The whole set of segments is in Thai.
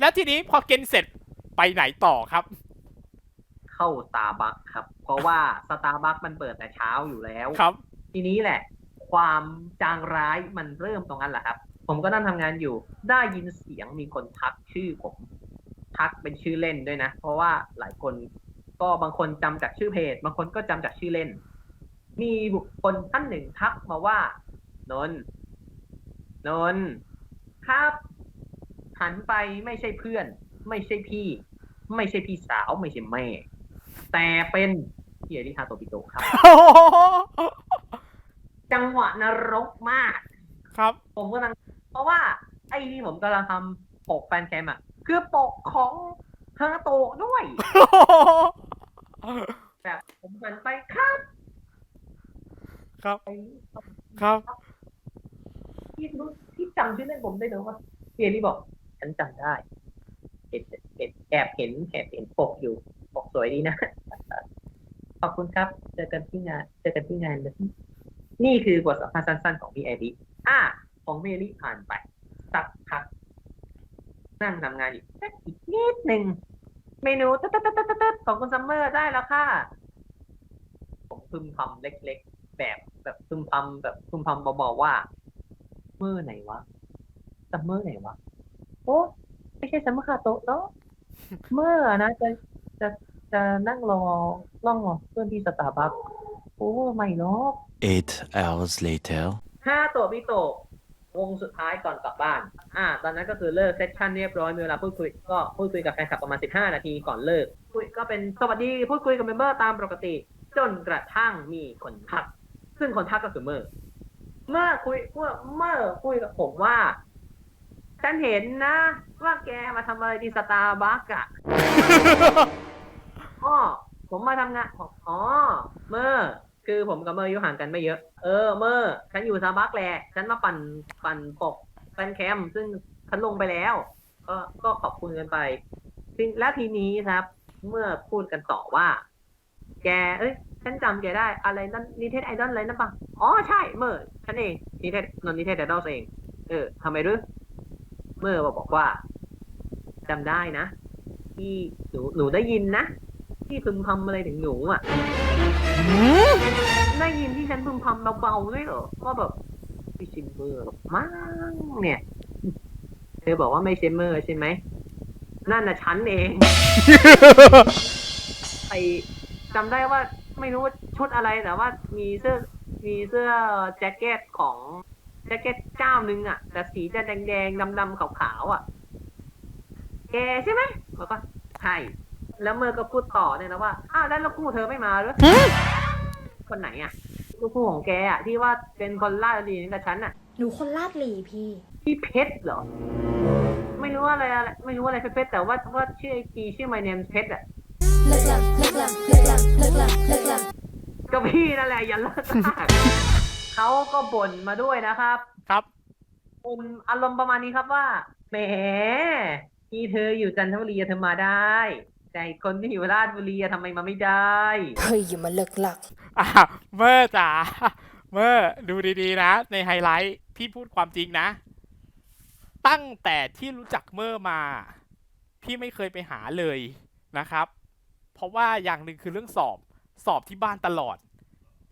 แล้วทีนี้พอกินเสร็จไปไหนต่อครับ เข้าสตาร์บัคครับ เพราะว่าสตาร์บัคมันเปิดแต่เช้าอยู่แล้วครับ ทีนี้แหละ ความจางร้ายมันเริ่มตรงนั้นแหละครับ ผมก็นั่งทำงานอยู่ ได้ยินเสียงมีคนทักชื่อผมทักเป็นชื่อเล่นด้วยนะ เพราะว่าหลายคนก็บางคนจำจากชื่อเพจ บางคนก็จำจากชื่อเล่น มีบุคคลท่านหนึ่งทักมาว่านนท์นนท์ครับ หันไปไม่ใช่เพื่อน ไม่ใช่พี่ ไม่ใช่พี่สาวไม่ใช่แม่ แต่เป็นเฮียริฮาโตบิโตะครับ จังหวะนรกมาก ครับ ผมกำลังเพราะว่า ไอ้ที่ผมกำลังทำปกแฟนแคมอะ คือปกของฮาโตะด้วย แบบผมหันไปครับ ครับ ไอ้ครับ ที่รู้ที่จำชื่อเล่นผมได้เลยว่าเฮียรี่บอก ฉันจำได้ เห็นเห็นแอบเห็นแอบเห็นปกอยู่ปกสวยดีนะ ขอบคุณครับ เจอกันที่งาน เจอกันที่งานเลยนี่คือบทสัมภาษณ์สั้นๆของพี่ไอริอะของพี่ไอริผ่านไป สักพัก นั่งทำงานอีกสักอีกนิดหนึ่งเมนูตึ๊ดตึ๊ดตึ๊ดตึ๊ดตัดของคุณซัมเมอร์ได้แล้วค่ะ ผมพึมพำเล็กๆ แบบแบบพึมพำแบบพึมพำเบาๆว่า เมื่อไหนวะซัมเมอร์ไหนวะ โอ้ไม่ใช่ซัมเมอร์คาโตะเนาะเมื่อนะจะจะจะนั่งรอล่องรอเพื่อนที่สตาร์บัคโอ้ไม่หรอก Eight hours later. ห้าตัวพี่โตะวงสุดท้ายก่อนกลับบ้าน อ่า ตอนนั้นก็คือเลิกเซสชันเรียบร้อยมีเวลาพูดคุย ก็พูดคุยกับแฟนคลับประมาณ 15 นาทีก่อนเลิก คุยก็เป็นสวัสดีพูดคุยกับเมมเบอร์ตามปกติ จนกระทั่งมีคนทัก ซึ่งคนทักก็คือเมอร์เมื่อคุยเมื่อเมื่อคุยกับผมว่า ฉันเห็นนะ ว่าแกมาทำอะไรที่สตาร์บัคอะอ๋อผมมาทำงานบอกอ๋อเมื่อคือผมกับเมอร์อายุห่างกันไม่เยอะ เออ เมื่อฉันอยู่ซาบักแหละ ฉันมาปั่นปั่นปกแฟนแคม ซึ่งฉันลงไปแล้ว ก็ก็ขอบคุณกันไปซึ่งและทีนี้ครับ เมื่อพูดกันต่อว่า แก เอ้ยฉันจำแกได้อะไรนั่นนิเทศไอดอลอะไรนั่นปะอ๋อใช่เมื่อฉันเองนิเทศนนนิเทศไอดอลเอง เออทำไม หรือเมื่อบอกว่าจำได้นะ ที่หนูหนูได้ยินนะ ที่พึมพำอะไรถึงหนูอะได้ยินที่ฉันพึมพำเบาๆด้วยเหรอว่าแบบพี่ชิมเมอร์หรอกมั้งเนี่ย เธอบอกว่าไม่ใช่เมอร์ใช่ไหมนั่นน่ะฉันเองไอจำได้ว่าไม่รู้ว่าชุดอะไรแต่ว่ามีเสื้อมีเสื้อแจ็คเก็ตของ แจ็คเก็ตเจ้านึงอะ แต่สีจะแดงๆดำๆขาวๆอะ แกใช่ไหมบอกว่าใช่แล้วเมอร์ก็พูดต่อเนี่ยนะว่า อ้าวแล้วแล้วคู่เธอไม่มาเหรอคนไหนอะ ลูกคู่ของแกอะ ที่ว่าเป็นคนล่าดดีนี่กับฉันอะ หนูคนลาดหลีพี่ พี่เพชรเหรอ ไม่รู้อะไรอะไร ไม่รู้อะไรเพชรแต่ว่าว่าชื่อไอจีชื่อ my name เพชรอะเลิกลักเลิกลักเลิกลักเลิกลักเลิกลักก็พี่นั่นแหละอย่าเลิกลาก เขาก็บ่นมาด้วยนะครับครับ บ่นอารมณ์ประมาณนี้ครับว่าแหมที่เธออยู่จันทบุรีเธอมาได้ แต่อีกคนที่อยู่ราชบุรีอะทำไมมาไม่ได้ เฮ้ยอย่ามาเลิกลัก อะเมื่อจ๋าเมื่อดูดีๆนะ ในไฮไลท์พี่พูดความจริงนะ ตั้งแต่ที่รู้จักเมื่อมา พี่ไม่เคยไปหาเลยนะครับ เพราะว่าอย่างหนึ่งคือเรื่องสอบสอบที่บ้านตลอด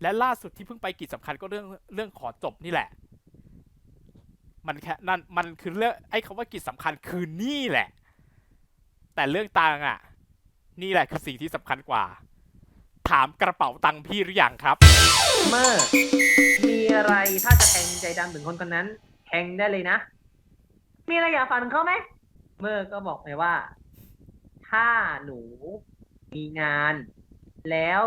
และล่าสุดที่เพิ่งไปกิจสำคัญก็เรื่องเรื่องขอจบนี่แหละ มันแค่นั่นมันคือเรื่องไอ้คำว่ากิจสำคัญคือนี่แหละ แต่เรื่องตังอะ นี่แหละคือสิ่งที่สำคัญกว่า ถามกระเป๋าตังพี่หรือยังครับเมอร์มีอะไรถ้าจะแทงใจดำถึงคนคนนั้นแทงได้เลยนะ มีอะไรอยากฝากถึงเขาไหมเมอร์ก็บอกไปว่า ถ้าหนูมีงาน แล้ว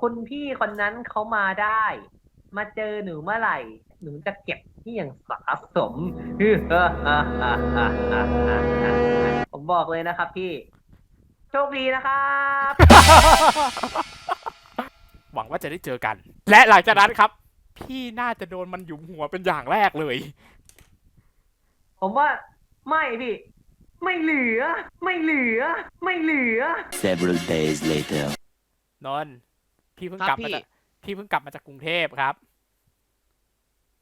คุณพี่คนนั้นเขามาได้ มาเจอหนูเมื่อไหร่ หนูจะเก็บที่อย่างสะสม ผมบอกเลยนะครับพี่ โชคดีนะครับ หวังว่าจะได้เจอกัน และหลังจากนั้นครับ พี่น่าจะโดนมันหยุมหัวเป็นอย่างแรกเลย ผมว่าไม่พี่ ไม่เหลือ ไม่เหลือ ไม่เหลือ Several days later. นนท์ พี่เพิ่งครับกลับมาพี่จากพี่เพิ่งกลับมาจากกรุงเทพครับ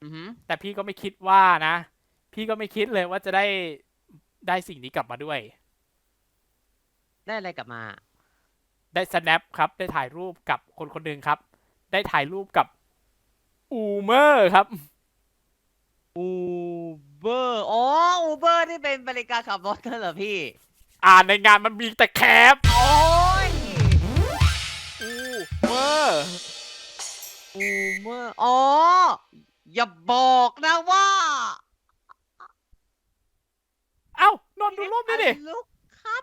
อือหือแต่พี่ก็ไม่คิดว่านะ พี่ก็ไม่คิดเลยว่าจะได้ได้สิ่งนี้กลับมาด้วย ได้อะไรกลับมา ได้ snap ครับ ได้ถ่ายรูปกับคนคนหนึ่งครับ ได้ถ่ายรูปกับอูเมอร์ครับอูเบอร์อ๋ออูเบอร์ที่เป็นบริการขับรถนั่นเหรอพี่ อ่านในงานมันมีแต่แคปโอ้ยอู เวอร์อูเมอร์อ๋อ อย่าบอกนะว่าเอ้านอนดูรูปนี่ดิ ลูกครับ